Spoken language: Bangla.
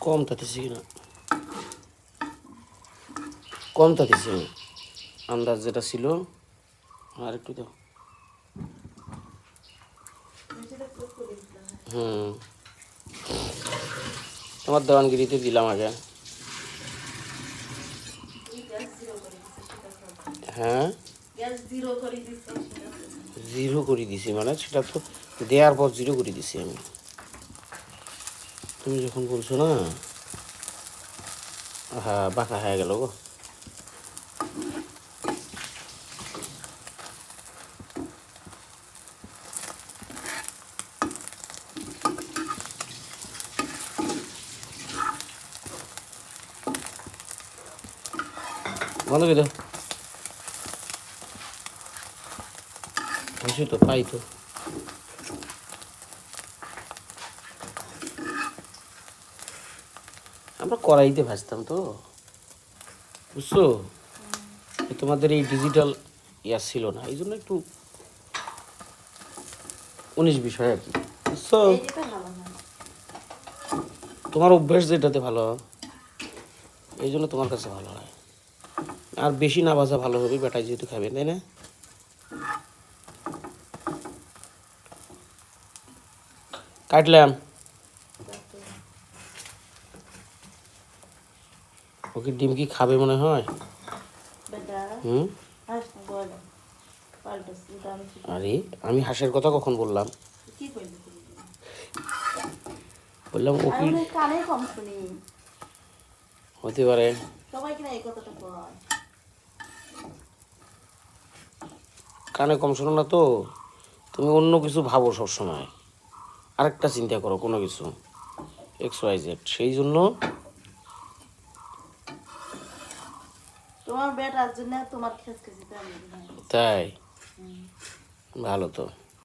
কম তাতেছি কিনা কম তাতেছি আমি আন্দাজ যেটা ছিল, আর একটু দাও। হুম। তোমার দেওয়ানগিরিতে দিলাম আগে। হ্যাঁ? জিরো করে দিছি মানে সেটা তো দেওয়ার পর জিরো করে দিছি আমি। তুমি যখন বলছো না হ্যাঁ বাঁকা হয়ে গেল গো। বন্ধ করে দাও। তো, পাই তো। আমরা কড়াইতে ভাজতাম তো। বুঝছ? তোমাদের এই ডিজিটাল ইয়া ছিল না এই জন্য একটু উনিশ বিষয় আর কি। বুঝছ? তোমার অভ্যাস যেটাতে ভালো এই জন্য তোমার কাছে ভালো হয়। আর বেশি না ভাজা ভালো হবে বেটাই যেহেতু খাবে তাই না? কাটলাম। ওকে ডিম কি খাবে মনে হয়? হুম? আরে আমি হাঁসের কথা কখন বললাম? বললাম ও কি কানে কম শুনি। হতে পারে। সবাই কিনা এই কথাটা কয়। কানে কম শোনো না তো। তুমি অন্য কিছু ভাবো সবসময়। আরেকটা চিন্তা করো কোনো কিছু। এক্স ওয়াই জেড সেই জন্য তোমার বেটার জন্য তোমার খেস খেসিতে আমি তাই? ভালো তো।